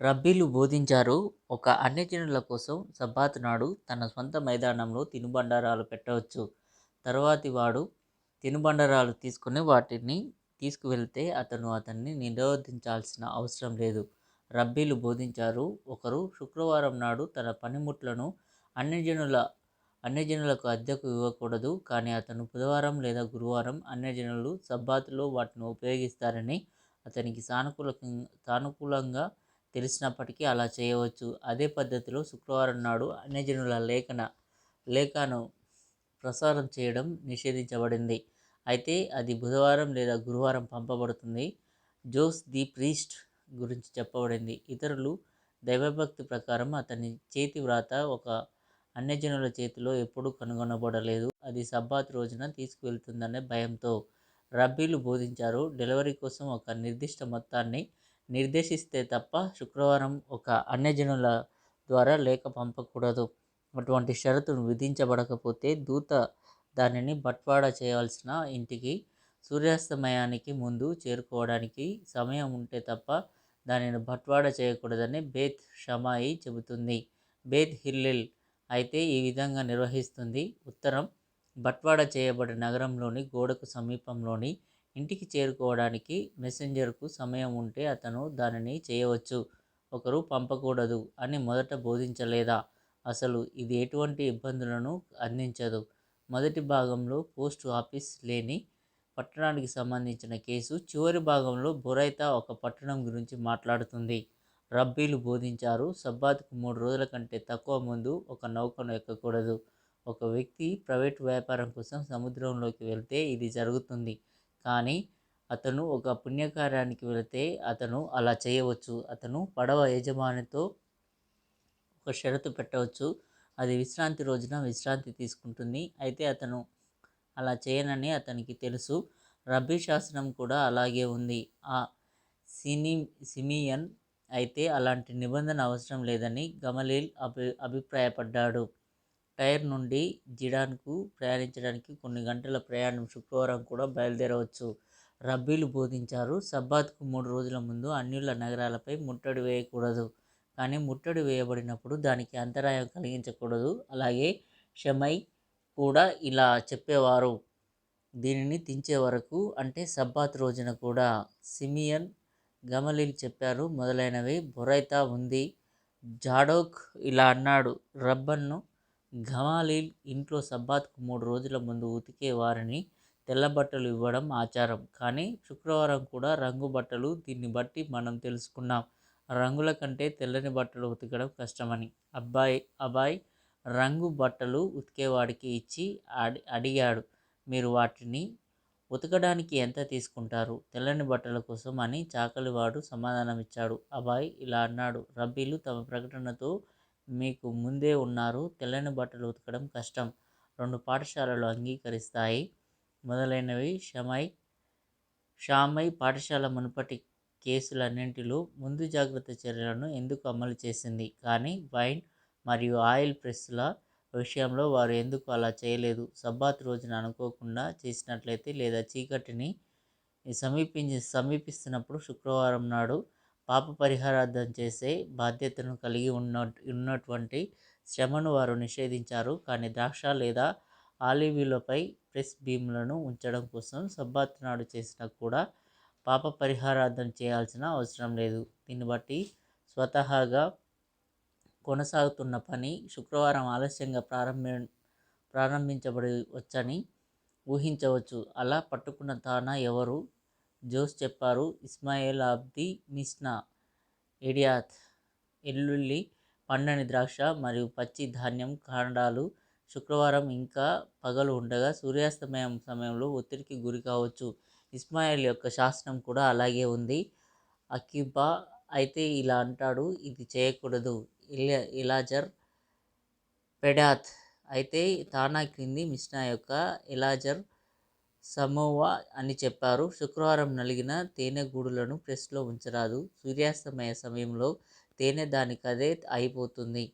రబ్బీలు బోధించారు. ఒక అన్యజనుల కోసం సబ్బాత్ నాడు తన సొంత మైదానంలో తినుబండారాలు పెట్టవచ్చు. తర్వాతి వాడు తినుబండారాలు తీసుకుని వాటిని తీసుకువెళ్తే అతను అతన్ని నిరోధించాల్సిన అవసరం లేదు. రబ్బీలు బోధించారు. ఒకరు శుక్రవారం నాడు తన పనిముట్లను అన్యజనుల అన్యజనులకు అద్దెకు ఇవ్వకూడదు. కానీ అతను బుధవారం లేదా గురువారం అన్యజనులు సబ్బాతులో వాటిని ఉపయోగిస్తారని అతనికి సానుకూల సానుకూలంగా తెలిసినప్పటికీ అలా చేయవచ్చు. అదే పద్ధతిలో శుక్రవారం నాడు అన్యజనుల లేఖన లేఖను ప్రసారం చేయడం నిషేధించబడింది. అయితే అది బుధవారం లేదా గురువారం పంపబడుతుంది. జోస్ ది ప్రీస్ట్ గురించి చెప్పబడింది. ఇతరులు దైవభక్తి ప్రకారం అతని చేతి వ్రాత ఒక అన్యజనుల చేతిలో ఎప్పుడూ కనుగొనబడలేదు. అది సబ్బాత్ రోజున తీసుకువెళ్తుందనే భయంతో రబ్బీలు బోధించారు. డెలివరీ కోసం ఒక నిర్దిష్ట మొత్తాన్ని నిర్దేశిస్తే తప్ప శుక్రవారం ఒక అన్యజనుల ద్వారా లేఖ పంపకూడదు. అటువంటి షరతును విధించబడకపోతే దూత దానిని బట్వాడా చేయాల్సిన ఇంటికి సూర్యాస్తమయానికి ముందు చేరుకోవడానికి సమయం ఉంటే తప్ప దానిని బట్వాడా చేయకూడదని బేత్ షమాయి చెబుతుంది. బేత్ హిల్లెల్ అయితే ఈ విధంగా నిర్వహిస్తుంది. ఉత్తరం బట్వాడా చేయబడిన నగరంలోని గోడకు సమీపంలోని ఇంటికి చేరుకోవడానికి మెసెంజర్కు సమయం ఉంటే అతను దానిని చేయవచ్చు. ఒకరు పంపకూడదు అని మొదట బోధించలేదా? అసలు ఇది ఎటువంటి ఇబ్బందులను అందించదు. మొదటి భాగంలో పోస్ట్ ఆఫీస్ లేని పట్టణానికి సంబంధించిన కేసు చివరి భాగంలో బురైతా ఒక పట్టణం గురించి మాట్లాడుతుంది. రబ్బీలు బోధించారు. సబ్బాత్కు మూడు రోజుల కంటే తక్కువ ముందు ఒక నౌకను ఎక్కకూడదు. ఒక వ్యక్తి ప్రైవేట్ వ్యాపారం కోసం సముద్రంలోకి వెళ్తే ఇది జరుగుతుంది. కానీ అతను ఒక పుణ్యకార్యానికి వెళితే అతను అలా చేయవచ్చు. అతను పడవ యజమానితో ఒక షరతు పెట్టవచ్చు. అది విశ్రాంతి రోజున విశ్రాంతి తీసుకుంటుంది. అయితే అతను అలా చేయనని అతనికి తెలుసు. రబ్బీ శాసనం కూడా అలాగే ఉంది. ఆ సినీ సిమియన్ అయితే అలాంటి నిబంధన అవసరం లేదని గమలీల్ అభి అభిప్రాయపడ్డాడు. టైర్ నుండి జిడాన్కు ప్రయాణించడానికి కొన్ని గంటల ప్రయాణం శుక్రవారం కూడా బయలుదేరవచ్చు. రబ్బీలు బోధించారు. సబ్బాత్కు మూడు రోజుల ముందు అన్యుల నగరాలపై ముట్టడి వేయకూడదు. కానీ ముట్టడి వేయబడినప్పుడు దానికి అంతరాయం కలిగించకూడదు. అలాగే షమై కూడా ఇలా చెప్పేవారు. దీనిని తించే వరకు అంటే సబ్బాత్ రోజున కూడా సిమియన్ గమలీల్ చెప్పారు. మొదలైనవి బొరైతా ఉంది. జాడోక్ ఇలా అన్నాడు. రబ్బన్ను గమాలీల్ ఇంట్లో సబ్బాత్కు మూడు రోజుల ముందు ఉతికే వారిని తెల్ల బట్టలు ఇవ్వడం ఆచారం. కానీ శుక్రవారం కూడా రంగు బట్టలు దీన్ని బట్టి మనం తెలుసుకున్నాం. రంగుల కంటే తెల్లని బట్టలు ఉతకడం కష్టమని అబ్బాయి అబ్బాయి రంగు బట్టలు ఉతికేవాడికి ఇచ్చి అడి అడిగాడు. మీరు వాటిని ఉతకడానికి ఎంత తీసుకుంటారు? తెల్లని బట్టల కోసం అని చాకలివాడు సమాధానం ఇచ్చాడు అబాయ్ ఇలా అన్నాడు. రబ్బీలు తమ ప్రకటనతో మీకు ముందే ఉన్నారు. తెల్లని బట్టలు ఉతకడం కష్టం. రెండు పాఠశాలలు అంగీకరిస్తాయి. మొదలైనవి షమై షామై పాఠశాల మునుపటి కేసులన్నింటిలో ముందు జాగ్రత్త చర్యలను ఎందుకు అమలు చేసింది? కానీ వైన్ మరియు ఆయిల్ ప్రెస్ల విషయంలో వారు ఎందుకు అలా చేయలేదు? సబ్బాత్ రోజున అనుకోకుండా చేసినట్లయితే లేదా చీకటిని సమీపించి సమీపిస్తున్నప్పుడు శుక్రవారం నాడు పాప పరిహారార్థం చేసే బాధ్యతను కలిగి ఉన్న ఉన్నటువంటి శ్రమను వారు నిషేధించారు. కానీ ద్రాక్ష లేదా ఆలివీలపై ప్రెస్ బీమ్లను ఉంచడం కోసం సబ్బాత్ నాడు చేసినా కూడా పాప పరిహారార్థం చేయాల్సిన అవసరం లేదు. దీన్ని బట్టి స్వతహాగా కొనసాగుతున్న పని శుక్రవారం ఆలస్యంగా ప్రారంభ ప్రారంభించబడి వచ్చని ఊహించవచ్చు. అలా పట్టుకున్న తానా ఎవరు జోస్ చెప్పారు ఇస్మాయిల్ ఆఫ్ ది మిస్నా ఎడియాత్ ఎల్లుల్లి పండని ద్రాక్ష మరియు పచ్చి ధాన్యం కాండాలు శుక్రవారం ఇంకా పగలు ఉండగా సూర్యాస్తమయం సమయంలో ఒత్తిడికి గురి కావచ్చు. ఇస్మాయిల్ యొక్క శాసనం కూడా అలాగే ఉంది. అకిబా అయితే ఇలా అంటాడు ఇది చేయకూడదు. ఇలా ఇలాజర్ పెడాత్ అయితే తానా క్రింది మిస్నా యొక్క ఇలాజర్ సమోవా అని చెప్పారు. శుక్రవారం నలిగిన తేనె గూడులను ప్రెస్లో ఉంచరాదు. సూర్యాస్తమయ సమయంలో తేనె దానికదే అయిపోతుంది.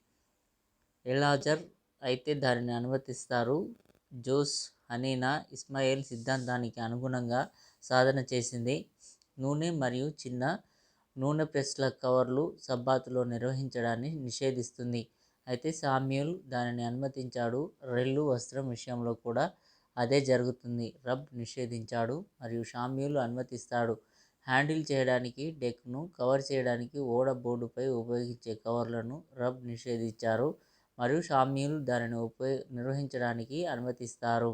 ఎలాజర్ అయితే దానిని అనుమతిస్తారు. జోస్ హనీనా ఇస్మాయిల్ సిద్ధాంతానికి అనుగుణంగా సాధన చేసింది. నూనె మరియు చిన్న నూనె ప్రెస్ల కవర్లు సబ్బాతులో నిర్వహించడాన్ని నిషేధిస్తుంది. అయితే సామ్యూల్ దానిని అనుమతించాడు. రెల్లు వస్త్రం విషయంలో కూడా అదే జరుగుతుంది. రబ్ నిషేధించాడు మరియు షామ్యూలు అనుమతిస్తాడు. హ్యాండిల్ చేయడానికి డెక్ను కవర్ చేయడానికి ఓడ బోర్డుపై ఉపయోగించే కవర్లను రబ్ నిషేధించారు మరియు షామ్యూల్ దానిని ఉపయోగ నిర్వహించడానికి అనుమతిస్తారు.